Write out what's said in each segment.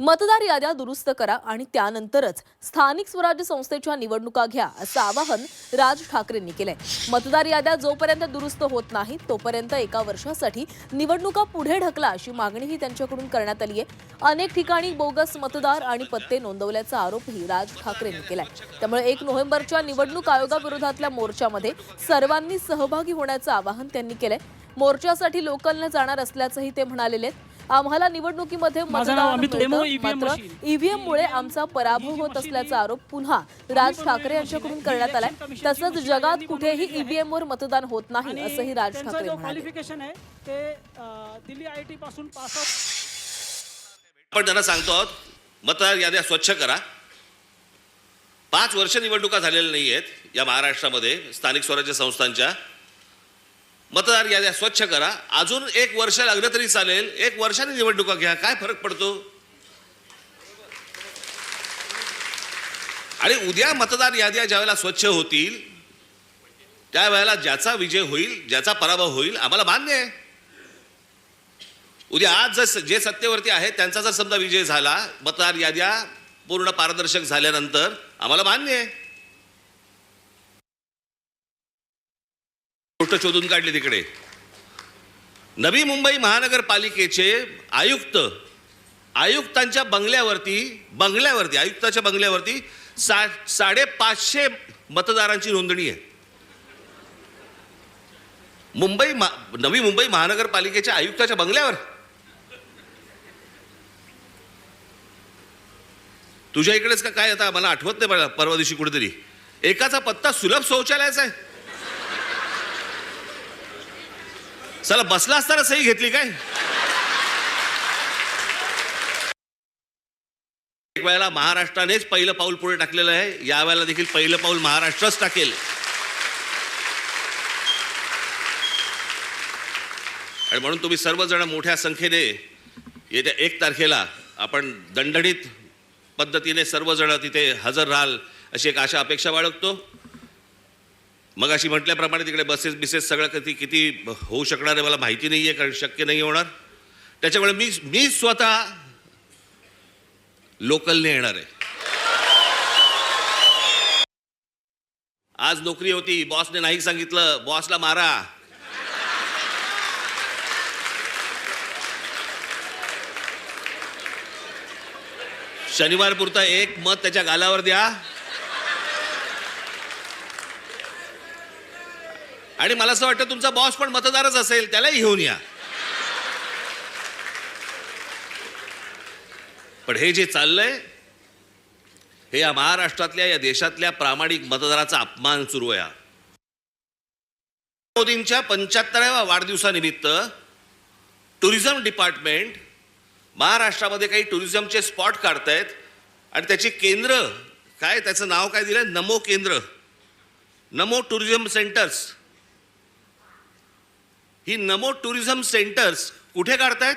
मतदार याद्या दुरुस्त करा आणि त्यानंतरच स्थानिक स्वराज्य संस्थेच्या निवडणुका घ्या असं आवाहन राज ठाकरेंनी केलंय. मतदार याद्या जोपर्यंत दुरुस्त होत नाही तोपर्यंत एका वर्षासाठी निवडणुका पुढे ढकला अशी मागणीही त्यांच्याकडून करण्यात आली आहे. अनेक ठिकाणी बोगस मतदार आणि पत्ते नोंदवल्याचा आरोपही राज ठाकरेंनी केलाय. त्यामुळे एक नोव्हेंबरच्या निवडणूक आयोगाविरोधातल्या मोर्चामध्ये सर्वांनी सहभागी होण्याचं आवाहन त्यांनी केलंय. मोर्चासाठी लोकलनं जाणार असल्याचंही ते म्हणालेले आहेत. आम्हाला निवडणुकीमध्ये माझं नाव मतदान अमित मिळतं, लेमो, EVM मात्र मशीन. ईव्हीएम मुळे आमचा पराभव होत असल्याचा आरोप पुन्हा राज ठाकरे यांच्याकडून करण्यात आलाय. तसंच जगात कुठेही ईव्हीएम वर मतदान होत नाही असंही राज ठाकरे क्वालिफिकेशन आहे ते दिल्ली आय टी पासून पास आउट आपण त्यांना सांगतो आहोत मतदार याद्या स्वच्छ करा. पाच वर्ष निवडणुका झालेल्या नाही आहेत या महाराष्ट्रामध्ये स्थानिक स्वराज्य संस्थांच्या. मतदार याद्या स्वच्छ करा. अजून एक वर्ष लागलं तरी चालेल. एक वर्षाने निवडणुका घ्या. काय फरक पडतो? आणि उद्या मतदार याद्या ज्यावेळेला स्वच्छ होतील त्यावेळेला ज्याचा विजय होईल ज्याचा पराभव होईल आम्हाला मान्य आहे. उद्या आज जर जे सत्तेवरती आहेत त्यांचा जर समजा विजय झाला मतदार याद्या पूर्ण पारदर्शक झाल्यानंतर आम्हाला मान्य आहे. गोष्ट शोधून काढली तिकडे. नवी मुंबई महानगरपालिकेचे आयुक्त आयुक्तांच्या बंगल्यावरती बंगल्यावरती आयुक्ताच्या बंगल्यावरती सा साडेपाचशे मतदारांची नोंदणी आहे. मुंबई मा- नवी मुंबई महानगरपालिकेच्या आयुक्ताच्या बंगल्यावर. तुझ्या इकडेच का काय आता? मला आठवत नाही परवा दिवशी कुठेतरी. एकाचा पत्ता सुलभ शौचालयाचा आहे. चला बसला असताना सही घेतली काय? एक वेळेला महाराष्ट्रानेच पहिलं पाऊल पुढे टाकलेलं आहे. यावेळेला देखील पहिलं पाऊल महाराष्ट्रच टाकेल. आणि म्हणून तुम्ही सर्वजण मोठ्या संख्येने येत्या एक तारखेला आपण दणदणीत पद्धतीने सर्वजण तिथे हजर राहाल अशी एक आशा अपेक्षा बाळगतो. मग अशी म्हटल्याप्रमाणे तिकडे बसेस बिसेस सगळं कधी किती होऊ शकणार आहे मला माहिती नाही आहे कारण शक्य नाही होणार. त्याच्यामुळे मी मी स्वतः लोकलने येणार आहे. आज नोकरी होती बॉसने नाही सांगितलं बॉसला मारा. शनिवार पुरता एक मत त्याच्या गालावर द्या. आणि मला असं वाटतं तुमचा बॉस पण मतदारच असेल त्यालाही घेऊन या. पण हे जे चाललंय हे या महाराष्ट्रातल्या या देशातल्या प्रामाणिक मतदाराचा अपमान सुरू आहे मोदींच्या पंच्याहत्तराव्या वाढदिवसानिमित्त टुरिझम डिपार्टमेंट महाराष्ट्रामध्ये काही टुरिझमचे स्पॉट काढतायत आणि त्याची केंद्र काय त्याचं नाव काय दिलं नमो केंद्र. Namo tourism centres. ही नमो टुरिझम सेंटर्स कुठे काढतायत?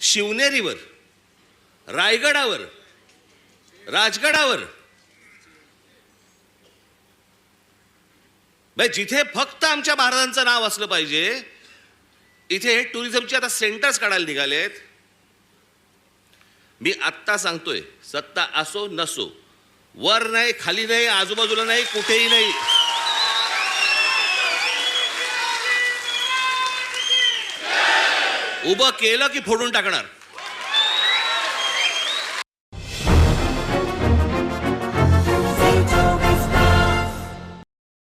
शिवनेरीवर रायगडावर राजगडावर. जिथे फक्त आमच्या महाराजांचं नाव असलं पाहिजे इथे टुरिझमचे आता सेंटर्स काढायला निघालेत. मी आत्ता सांगतोय सत्ता असो नसो वर नाही खाली नाही आजूबाजूला नाही कुठेही नाही. उभं केलं की फोडून टाकणार.